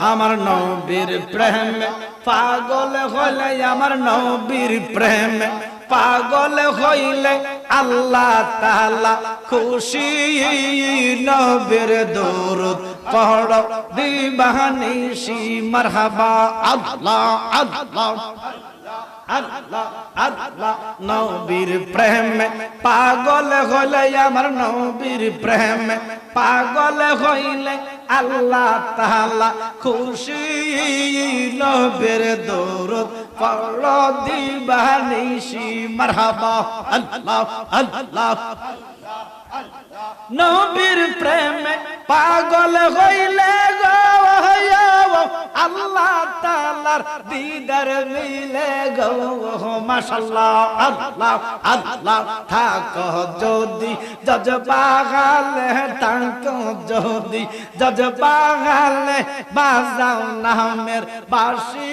আমার নবীর প্রেম। পাগল হইলে আমার নবীর প্রেম। পাগল হইলে আল্লাহ তাআলা খুশি নবীর দরুদ। পড় দিবানিশি, মারহাবা, আল্লাহ আল্লাহ। আল্লাহ আল্লাহ নবীর প্রেম। পাগল হইলে আমার নবীর প্রেম। পাগল হইলে আল্লাহ তাআলা খুশি নবীর দরুদ। পড় দিবানিশি মারহাবা। আল্লাহ আল্লাহ নবীর প্রেমে পাগল হইলে গো আল্লাহ তালার দিদার মিলে গো মাশাল্লাহ আল্লাহ আল্লাহ, থাক যদি, জজ বাগালে তাঙ্ক যদি, জজ বাগালে বাজাও নামের বাসি,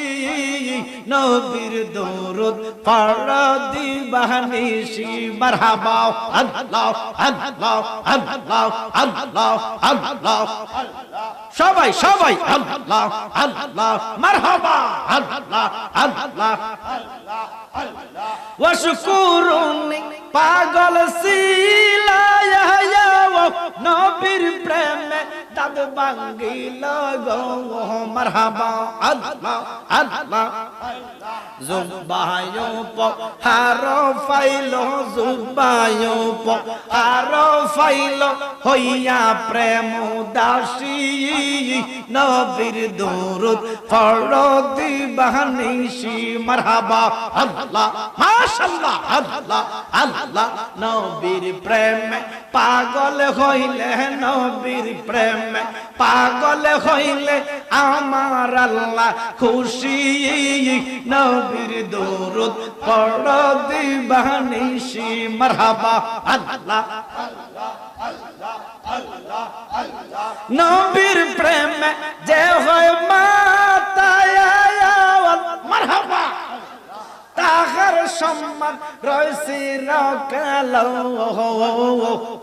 নবীর দরুদ পড় দিবানিশি মারহাবা আল্লাহ আল্লাহ আল্লাহ আল্লাহ আল্লাহ। সবাই সবাই, আল্লাহ আল্লাহ, মারহাবা, আল্লাহ আল্লাহ ওয়াশকুরুনি পাগল সিলায়া নবীর প্রেমে তাদ বাঙ্গিল গো, মারহাবা আল্লাহ আল্লাহ। জুবায়ো প, হারো ফাইলো জুবায়ো প, হারো ফাইলো হইয়া প্রেম দাসী নবীর দরুদ পড়ো দিবানিশি, মারহাবা, আল্লাহ মাশাআল্লাহ আল্লাহ আল্লাহ। নবীর প্রেম পাগল হইলে, নবীর প্রেম পাগল হইলে আমার আল্লাহ খুশি। নবীর দরুদ পড় দিবানিশি মারহাবা আল্লাহ নবীর প্রেম যে হয় মাতায় সম্মান রয়েছে রকাল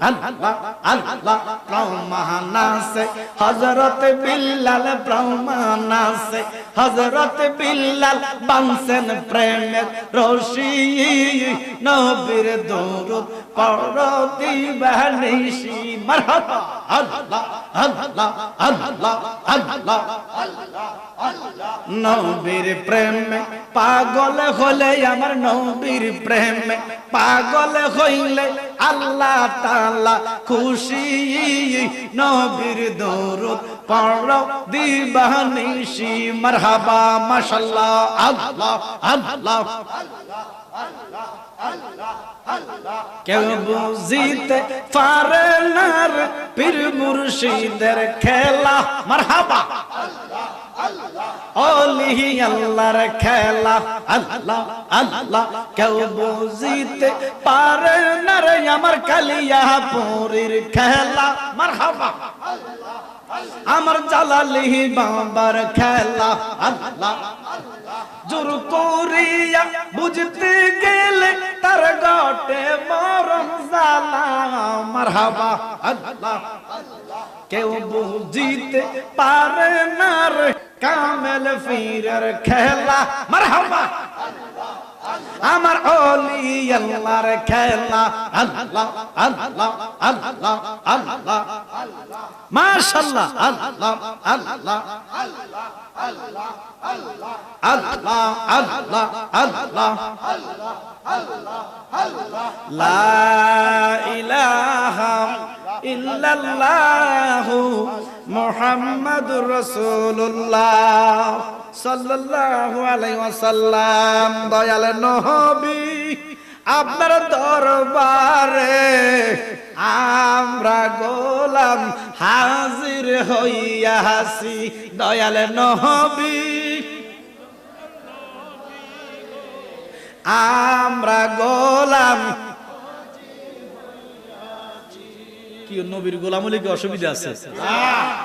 আল্লাহ আল্লাহ প্রমাণ আছে। হজরত বিল্লাল প্রমাণ আছে। হজরত বিল্লাল বানসেন প্রেমের রশি। নবীর দরুদ নবীর প্রেমে পাগল হলে আমার নবীর প্রেমে পাগল হইলে আল্লাহ তাআলা খুশি। নবীর দরুদ পড়, দিবানিশি, মারহাবা, মাশাআল্লাহ, আল্লাহ আল্লাহ, কেউ বুঝিতে পারে না পীর মুর্শিদের খেলা, মারহাবা। অলি আল্লাহর খেলা, আল্লাহ আল্লাহ, কেউ বুঝিতে পারে না রে আমার কালিয়া পুরীর খেলা। মারহাবা। আমার জালালি বাবার খেলা, আল্লাহ জোর করিয়া বুঝতে গেলে তার গটে মরম জালা মারহাবা। আল্লাহ। কেউ বুঝিতে পারে না রে কামেল ফিরের খেলা, মারহাবা। আমার অলি আল্লাহর খেলা, আল্লাহ আল্লাহ আল্লাহ আল্লাহ। মাশাআল্লাহ, আল্লাহ আল্লাহ আল্লাহ আল্লাহ আল্লাহ। লা ইলাহা ইল্লাল্লাহু মুহাম্মাদুর রাসূলুল্লাহ সাল্লাল্লাহু আলাইহি দয়াল নবী, আপনার দরবারে আমরা গোলাম হাজির হইয়া হাসি দয়াল নবী, আমরা গোলাম কি নবীর গোলাম হলে কি অসুবিধা আছে?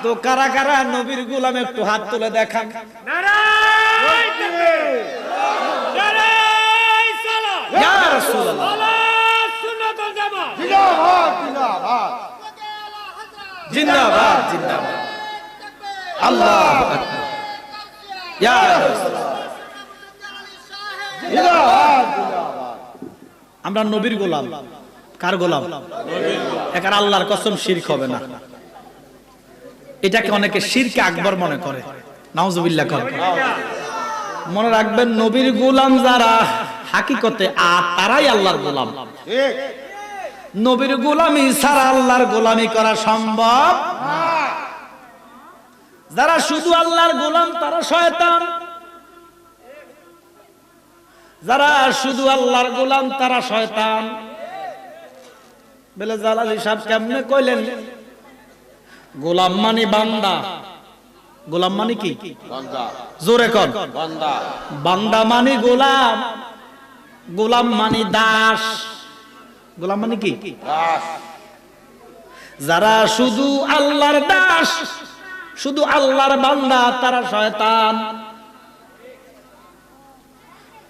তো কারা কারা নবীর গোলাম একটু হাত তুলে দেখান। জিন্দাবাদ জিন্দাবাদ। আল্লাহ আমরা নবীর গোলাম। কার গোলাম? একার আল্লাহর কসম শিরক হবে না। এটাকে অনেকে শিরকে আকবর মনে করে। নাউজুবিল্লাহ করে। মনে রাখবেন, নবীর গোলাম যারা, হাকিকতে আর তারাই আল্লাহর গোলাম। নবীর গোলামি ছাড়া আল্লাহর গোলামি করা সম্ভব যারা শুধু আল্লাহর গোলাম, তারা শয়তান। যারা শুধু আল্লাহর গোলাম, তারা শয়তান। বেলে জালালি সাহেব কেমনে কইলেন? গোলাম মানে বান্দা। গোলাম মানে কি? জোরে কর বান্দা। মানে গোলাম গোলাম মানে দাস। গোলাম মানে কি? যারা শুধু আল্লাহর দাস শুধু আল্লাহর বান্দা তারা শয়তান।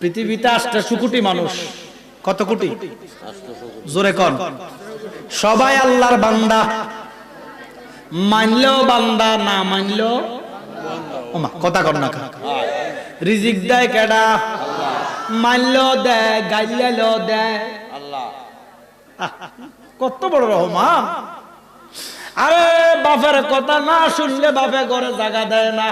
পৃথিবীতে আটটা কোটি মানুষ। কত কোটি? জোরে কন। সবাই আল্লাহর বান্দা। মানলেও বান্দা, না মানলেও কথা কর না। রিজিক দেয় কেডা? মানলেও দেয়, গাইলেও দেয়। কত বড় রহমান। আরে বাপের কথা না শুনলে বাপে ঘরে জায়গা দেয় না।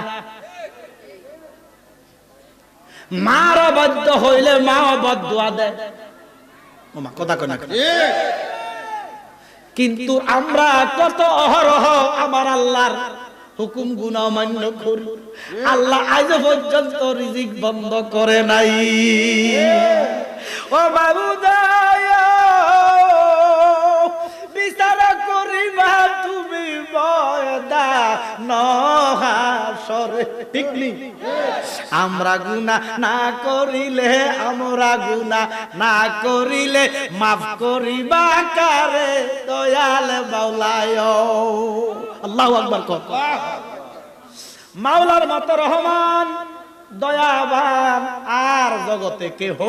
মার অবাধ্য হইলে মা অবাধ্য দেয়। ওমা কথা কনা কিন্তু আমরা কত অহরহ আমার আল্লাহর হুকুম গুণ অমান্য করি। আল্লাহ আজ পর্যন্ত রিজিক বন্ধ করে নাই। ও বাবু দায়া বিচার করিবা তুমি বয়দা নহাসরে ঠিক আমরা গুনা না করিলে, আমরা গুনা না করিলে মাফ করিবা কারে দয়াল বাউলায় আল্লাহু আকবার, কর মাওলার মত রহমান, দয়াবান আর জগতে কেহ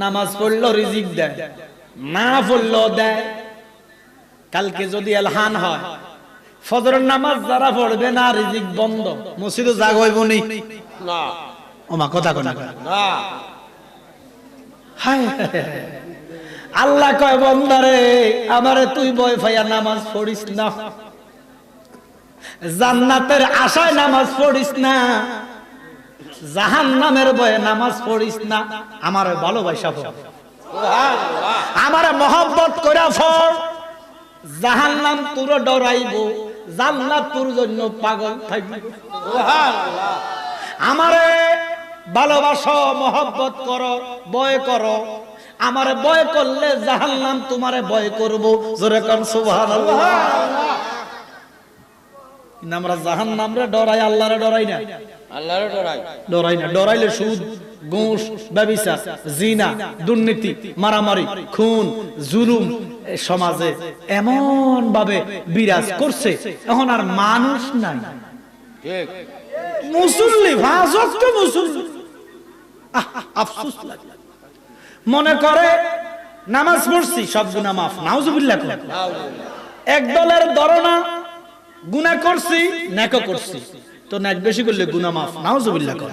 নামাজ পড়ল, রিজিক দেয়। না পড়ল দেয় কালকে যদি এলহান হয় ফজরের নামাজ যারা পড়বে না রিজিক বন্ধ। মসজিদে জাগ হইব নি? ওমা কথা কোনা। হায় আল্লাহ কয় বন্দারে আমারে তুই বয় ফাইয়া নামাজ পড়িস না। জান্নাতের আশায় নামাজ পড়িস না। জাহান নামের বয়ে নামাজ পড়িস না। আমার ভালোবাসা পড় আমার মহব্বত করা ফল। জাহান নাম তোর ডরাইব জান্নাত তোর জন্য পাগল থাকবে আমারে ভালোবাসো মহব্বত করো বয় করো। আমার বয় করলে জাহান নাম তোমারে বয় করব। জোরে কর সুবহানাল্লাহ। আমরা জাহান নামরে ডরাই আল্লাহরে ডরাই না। আল্লাহর ডরাই। ডরাই না। ডরাইলে সুদ ঘুষ ব্যবসা জিনা দুর্নীতি মারামারি খুন জুলুম সমাজে এমন ভাবে বিরাজ করছে। এখন আর মানুষ নাই। মুসল্লি ভাজক মুসল্লি। আফসোস লাগে। মনে করে নামাজ পড়ছি সব গুনাহ মাফ। নাউজুবিল্লাহ। এক দলের ধরনা গুনাহ করছি নেক করছি তো নেক বেশি করলে গুনাহ মাফ নাউজুবিল্লাহ কর।